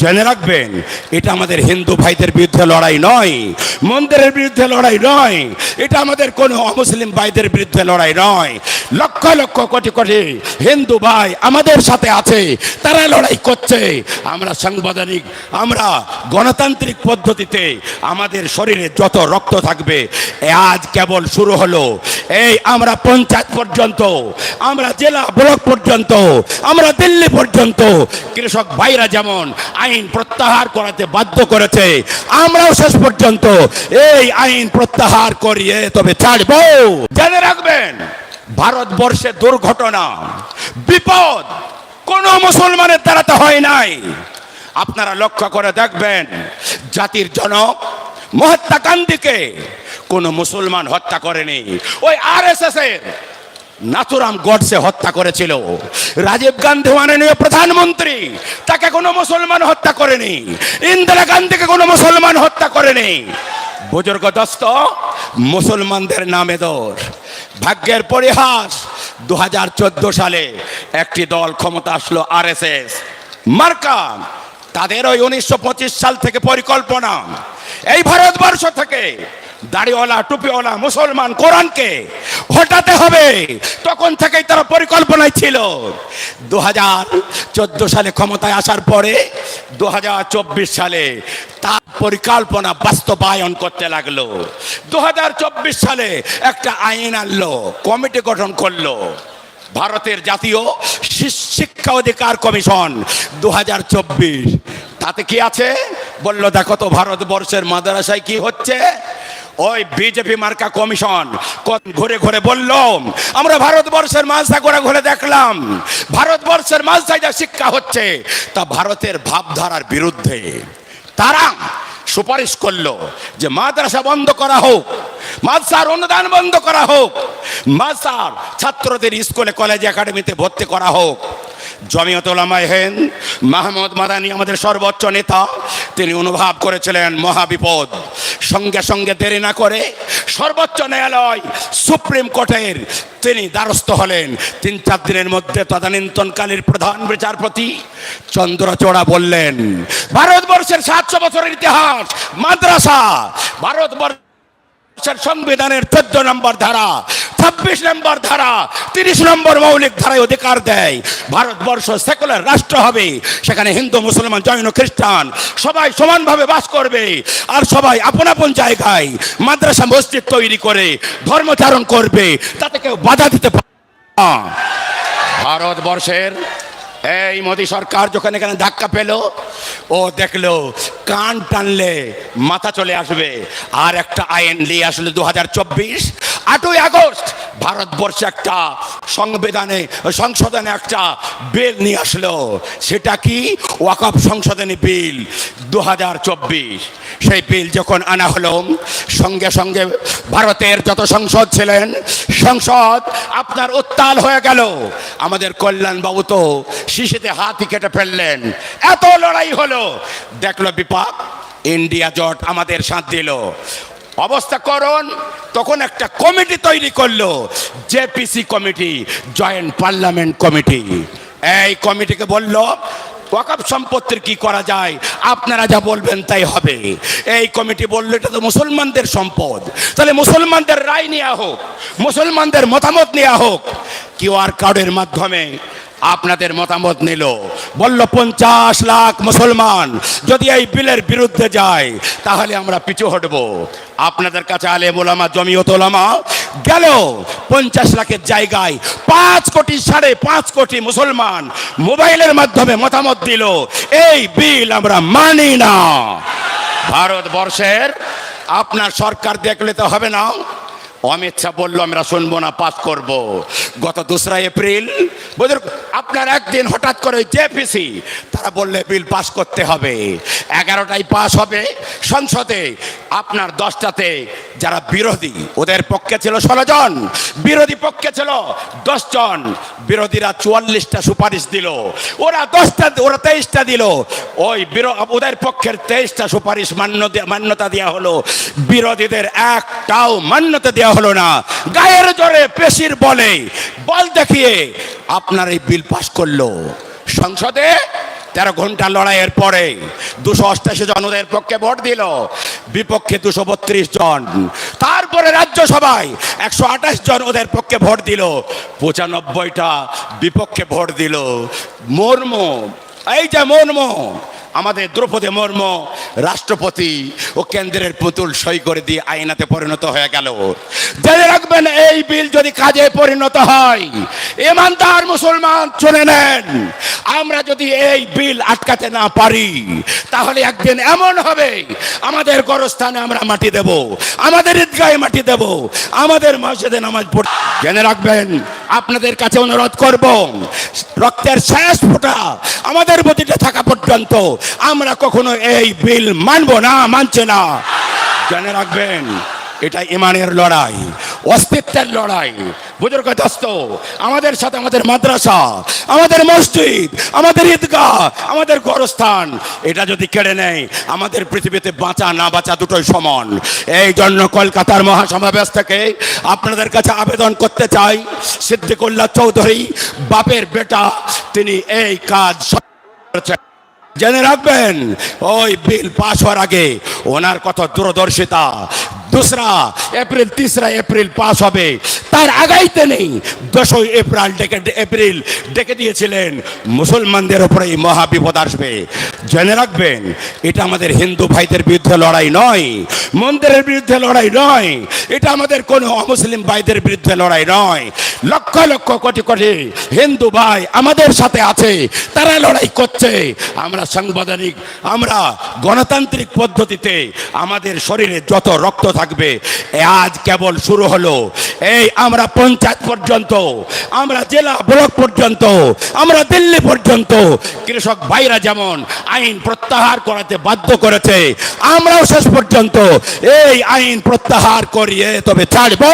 জেনে রাখবেন, এটা আমাদের হিন্দু ভাইদের বিরুদ্ধে লড়াই নয়, মন্দিরের বিরুদ্ধে লড়াই নয়, এটা আমাদের কোনো অমুসলিম ভাইদের বিরুদ্ধে লড়াই নয়। লক্ষ লক্ষ কোটি কোটি হিন্দু ভাই আমাদের সাথে আছে, তারা লড়াই করছে। আমরা সাংবিধানিক, আমরা গণতান্ত্রিক পদ্ধতিতে আমাদের শরীরে যত রক্ত থাকবে আজ কেবল শুরু হলো। এই আমরা পঞ্চায়েত পর্যন্ত, আমরা জেলা ব্লক পর্যন্ত, আমরা দিল্লি পর্যন্ত, কৃষক ভাইরা যেমন আইন প্রত্যাহার করাতে বাধ্য করেছে, আমরাও শেষ পর্যন্ত এই আইন প্রত্যাহার করিয়ে তবে ছাড়বো। জেনে রাখবেন, ভারতবর্ষে দুর্ঘটনা, বিপদ, কোন মুসলমানের দ্বারা তো হয় নাই। আপনারা লক্ষ্য করে দেখবেন, জাতির জনক মহাত্মা গান্ধীকে কোন মুসলমান হত্যা করেনি। ওই আর এস এর নাথুরাম গডসে হত্যা করেছিল। রাজীব গান্ধী মাননীয় প্রধানমন্ত্রী, তাকে কোনো মুসলমান হত্যা করেনি। ইন্দিরা গান্ধীকে কোনো মুসলমান হত্যা করেনি। বুজুর্গ দস্ত, মুসলমানদের নামে দোর। ভাগ্যের পরিহাস দু হাজার চোদ্দ সালে একটি দল ক্ষমতা আসলো আরএসএস মার্কা, তাদের ওই উনিশশো পঁচিশ সাল থেকে পরিকল্পনা। এই ভারতবর্ষ থেকে দাড়িওয়ালা, টুপিওয়ালা, মুসলমান, কোরআনকে হটাতে হবে। তখন থেকেই তারা পরিকল্পনায় ছিল। দু চোদ্দ সালে ক্ষমতায় আসার পরে দু হাজার চব্বিশ সালে তার পরিকল্পনা বাস্তবায়ন করতে লাগল। দু হাজার চব্বিশ সালে একটা আইন আনলো, কমিটি গঠন করল। ভারতের জাতীয় শিক্ষা অধিকার কমিশন দু হাজার চব্বিশ। তাতে কি আছে? বলল, দেখো তো, ভারতবর্ষের মাদ্রাসায় কি হচ্ছে? ওই বিজেপি মার্কা কমিশন ঘুরে ঘুরে বলল, আমরা ভারতবর্ষের মাঝা ঘুরে ঘুরে দেখলাম, ভারতবর্ষের মাঝায় যা শিক্ষা হচ্ছে, তা ভারতের ভাবধারার বিরুদ্ধে। তারা সুপারিশ করল যে মাদ্রাসা বন্ধ করা হোক, মাদ্রাসার অনুদান বন্ধ করা হোক, মাদ্রাসার ছাত্রদের স্কুলে, কলেজ, একাডেমিতে ভর্তি করা হোক। জমিয়ত ওলামায়ে হেন মাহমুদ মাদানি আমাদের সর্বোচ্চ নেতা। তিনি অনুভব করেছিলেন মহাবিপদ। সঙ্গে সঙ্গে দেরি না করে সর্বোচ্চ ন্যায়ালয়, সুপ্রিম কোর্টের তিনি দ্বারস্থ হলেন। তিন চার দিনের মধ্যে তদানীন্তনকালীর প্রধান বিচারপতি চন্দ্রচোড়া বললেন, ভারতবর্ষের সাতশো বছরের ইতিহাস, মাদ্রাসা ভারতবর্ষ ভারতবর্ষের সংবিধানের চোদ্দ নম্বর ধারা ছাব্বিশ নম্বর ধারা, তিরিশ নম্বর মৌলিক ধারায় অধিকার দেয় ভারতবর্ষ সেকুলার রাষ্ট্র হবে, সেখানে হিন্দু, মুসলমান, জৈন, খ্রিস্টান সবাই সমানভাবে বাস করবে আর সবাই আপন আপন জায়গায় মাদ্রাসা, মসজিদ তৈরি করে ধর্মচারণ করবে, তাতে কেউ বাধা দিতে পারে। ভারতবর্ষের এই মোদী সরকার যখন এখানে ধাক্কা পেল, ও দেখল কান টানলে মাথা চলে আসবে, আর একটা আইন নিয়ে আসলে দু হাজার চব্বিশ আটই আগস্ট, ভারতবর্ষে একটা সংবিধানে, সংশোধনে একটা বিল নিয়ে আসলো। সেটা কি? ওয়াকফ সংশোধনী বিল দু হাজার চব্বিশ। সেই বিল যখন আনা হলো, সঙ্গে সঙ্গে ভারতের যত সংসদ ছিলেন, সংসদ আপনার উত্তাল হয়ে গেল। আমাদের কল্যাণবাবু তো শিশিতে হাতি কেটে ফেললেন। এত লড়াই হলো। দেখল বিপাক, ইন্ডিয়া জট আমাদের সাথ দিল। অবস্থা করুন। তখন একটা কমিটি তৈরি করল, JPC committee, joint parliament committee. এই কমিটিকে বলল, ওয়াকফ সম্পত্তির কি করা যায়? আপনারা যা বলবেন তাই হবে। এই কমিটি বলল, এটা তো মুসলমানদের সম্পদ। তাহলে মুসলমানদের রায় নেওয়া হোক, মুসলমানদের মতামত নেওয়া হোক। কিউআর কার্ডের মাধ্যমে আপনাদের মতামত নিল। বলল, পঞ্চাশ লাখ মুসলমান যদি এই বিলের বিরুদ্ধে যায়, তাহলে আমরা পিছু হটব। আপনাদের কাছে আলে মোলামা জমিয়ত ওলামা গেল পঞ্চাশ লাখের জায়গায় পাঁচ কোটি সাড়ে পাঁচ কোটি মুসলমান মোবাইলের মাধ্যমে মতামত দিল, এই বিল আমরা মানি না। ভারতবর্ষের আপনার সরকার দেখলে তো হবে না। অমিত শাহ বলল, আমরা শুনব না পাস করব। গত দোসরা এপ্রিল বুঝলেন আপনার একদিন হঠাৎ করে জেপিসি, তারা বললে, বিল পাস করতে হবে। এগারোটায় পাস হবে সংসদে। আপনার দশটাতে যারা বিরোধী, ওদের পক্ষে ছিল ষোলো জন। বিরোধী পক্ষে ছিল দশ জন। বিরোধীরা চুয়াল্লিশটা সুপারিশ দিল। ওরা দশটা, ওরা তেইশটা দিল। ওই ওদের পক্ষের তেইশটা সুপারিশ মান্য মান্যতা দেওয়া হলো। বিরোধীদের একটাও মান্যতা দেওয়া হলো না। গায়ের জোরে পেশির বলে বল দেখিয়ে আপনার এই বিল পাস করল। সংসদে তেরো ঘণ্টা লড়াইয়ের পরে দুশো অষ্টাশি জন ওদের পক্ষে ভোট দিল। বিপক্ষে দুশো বত্রিশ জন। তারপরে রাজ্যসভায় একশো আঠাশ জন ওদের পক্ষে ভোট দিল। পঁচানব্বইটা বিপক্ষে ভোট দিল। মর্ম, এই যে মর্ম আমাদের দ্রৌপদী মর্ম রাষ্ট্রপতি ও কেন্দ্রের পুতুল সই করে দিয়ে আইনাতে পরিণত হয়ে গেল। জেনে রাখবেন, এই বিল যদি কাজে পরিণত হয়, ইমানদার মুসলমান শুনে নেন, আমরা যদি এই বিল আটকাতে না পারি, তাহলে একদিন এমন হবে, আমাদের গরস্থানে আমরা মাটি দেব, আমাদের ঈদগাহে মাটি দেব, আমাদের মসজিদে নামাজ পড় জেনে রাখবেন আপনাদের কাছে অনুরোধ করব, রক্তের শেষ ফোটা আমাদের প্রতিটা থাকা পর্যন্ত আমরা কখনো এই বিল মানব না, মানছে না। জেনে রাখবেন, এটা ইমানের লড়াই। অস্তিত্বের লড়াই। বুজুর্গ দোস্ত, আমাদের সাথে আমাদের মাদ্রাসা, আমাদের মসজিদ, আমাদের ঈদগাহ, আমাদের গরস্থান এটা যদি কেড়ে নেয়, আমাদের পৃথিবীতে বাঁচা না বাঁচা দুটোই সমান। এই জন্য কলকাতার মহাসমাবেশ থেকে আপনাদের কাছে আবেদন করতে চাই, সিদ্দিকুল্লাহ চৌধুরী, বাপের বেটা, তিনি এই কাজ জেনে রাখবেন, ওই বিল পাশ হওয়ার আগে ওনার কত দূরদর্শিতা দোসরা এপ্রিল তিসরা এপ্রিল পাস হবে। তার আগাইতে নেই। দশই এপ্রিল ডেকে এপ্রিল ডেকে দিয়েছিলেন। মুসলমানদের উপরে এই মহা বিপদ আসবে। জেনে রাখবেন, এটা আমাদের হিন্দু ভাইদের বিরুদ্ধে লড়াই নয় মন্দিরের বিরুদ্ধে লড়াই নয়, এটা আমাদের কোনো অমুসলিম ভাইদের বিরুদ্ধে লড়াই নয়। লক্ষ লক্ষ কোটি কোটি হিন্দু ভাই আমাদের সাথে আছে, তারা লড়াই করছে। আমরা সাংবিধানিক, আমরা গণতান্ত্রিক পদ্ধতিতে আমাদের শরীরে যত রক্ত থাকবে আজ কেবল শুরু হলো। এই আমরা পঞ্চায়েত পর্যন্ত, আমরা জেলা ব্লক পর্যন্ত, আমরা দিল্লি পর্যন্ত, কৃষক ভাইরা যেমন আইন প্রত্যাহার করাতে বাধ্য করেছে, আমরাও শেষ পর্যন্ত এই আইন প্রত্যাহার করিয়ে তবে ছাড়বো।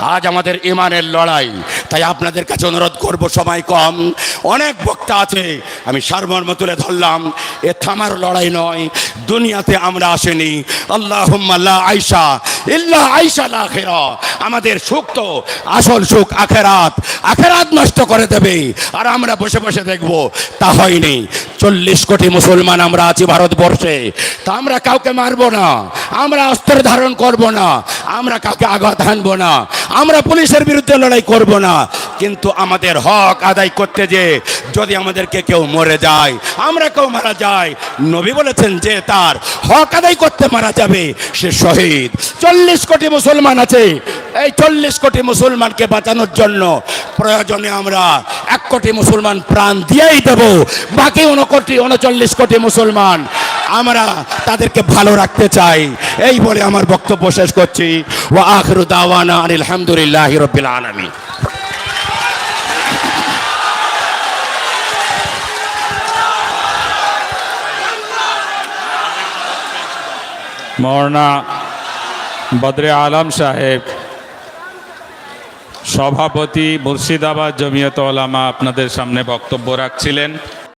আজ আমাদের ইমানের লড়াই। তাই আপনাদের কাছে অনুরোধ করব, সময় কম। অনেক বক্তা আছে, আমি সারমর্ম তুলে ধরলাম। এ থামার লড়াই নয়, দুনিয়াতে আমরা আসেনি। আল্লাহ আয়সা ইল্লাহ আয়সা আখেরা। আমাদের সুখ তো আসল সুখ আখেরাত। আখেরাত নষ্ট করে দেবে। আর আমরা বসে বসে দেখব, তা হয়নি। চল্লিশ কোটি মুসলমান আমরা আছি ভারতবর্ষে। তা আমরা কাউকে মারবো না। আমরা অস্ত্র ধারণ করব না। আমরা কাউকে আঘাত হানবো না। আমরা পুলিশের বিরুদ্ধে লড়াই করব না। কিন্তু আমাদের হক আদায় করতে যে, যদি আমাদেরকে কেউ মরে যায়, আমরা কেউ মারা যায়, নবী বলেছেন যে তার হক আদায় করতে মারা যাবে, সে শহীদ। চল্লিশ কোটি মুসলমান আছে। এই চল্লিশ কোটি মুসলমানকে বাঁচানোর জন্য প্রয়োজনে আমরা এক কোটি মুসলমান প্রাণ দিয়েই দেব। বাকি উনকোটি, উনচল্লিশ কোটি মুসলমান আমরা তাদেরকে ভালো রাখতে চাই। এই বলে আমার বক্তব্য শেষ করছি। ও আখরু দাওয়ানা আলহামদুলিল্লাহ রবিল আলমী মৌলানা বদরে আলম সাহেব, সভাপতি মুর্শিদাবাদ জমিয়ত ওলামা আপনাদের সামনে বক্তব্য রাখছিলেন।